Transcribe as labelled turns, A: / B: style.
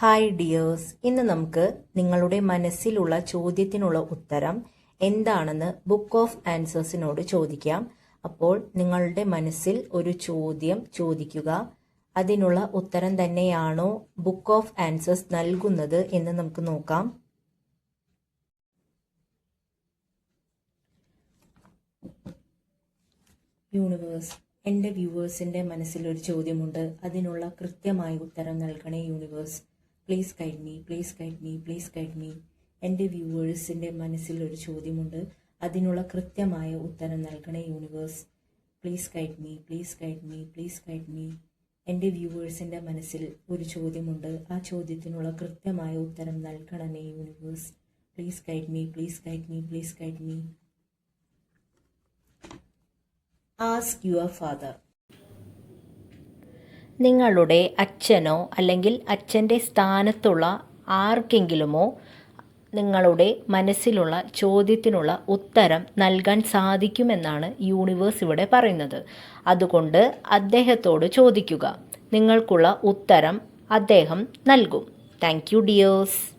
A: Hi dears ഇന്ന് നമുക്ക് നിങ്ങളുടെ മനസ്സിലുള്ള ചോദ്യത്തിനുള്ള ഉത്തരം എന്താണെന്ന് ബുക്ക് ഓഫ് ആൻസേഴ്സിനോട് ചോദിക്കാം. അപ്പോൾ നിങ്ങളുടെ മനസ്സിൽ ഒരു ചോദ്യം ചോദിക്കുക. അതിനുള്ള ഉത്തരം തന്നെയാണോ ബുക്ക് ഓഫ് ആൻസേഴ്സ് നൽകുന്നത് എന്ന് നമുക്ക് നോക്കാം. യൂണിവേഴ്സ് എന്റെ വ്യൂവേഴ്സിന്റെ മനസ്സിലൊരു ചോദ്യമുണ്ട്. അതിനുള്ള കൃത്യമായ ഉത്തരം നൽകണേ universe please guide me please guide me please guide me എന്റെ വ്യൂവേഴ്സിന്റെ മനസ്സിലൊരു ചോദ്യമുണ്ട്. അതിനുള്ള കൃത്യമായ ഉത്തരം നൽകണേ universe. Please guide me please guide me please guide me എന്റെ വ്യൂവേഴ്സിന്റെ മനസ്സിൽ ഒരു ചോദ്യമുണ്ട്. ആ ചോദ്യത്തിനുള്ള കൃത്യമായ ഉത്തരം നൽകണമേ universe. Please guide me please guide me please guide me ask your father നിങ്ങളുടെ അച്ഛനോ അല്ലെങ്കിൽ അച്ഛന്റെ സ്ഥാനത്തുള്ള ആർക്കെങ്കിലുമോ നിങ്ങളുടെ മനസ്സിലുള്ള ചോദ്യത്തിനുള്ള ഉത്തരം നൽകാൻ സാധിക്കുമെന്നാണ് യൂണിവേഴ്സ് ഇവിടെ പറയുന്നത്. അതുകൊണ്ട് അദ്ദേഹത്തോട് ചോദിക്കുക. നിങ്ങൾക്കുള്ള ഉത്തരം അദ്ദേഹം നൽകും. Thank you dears.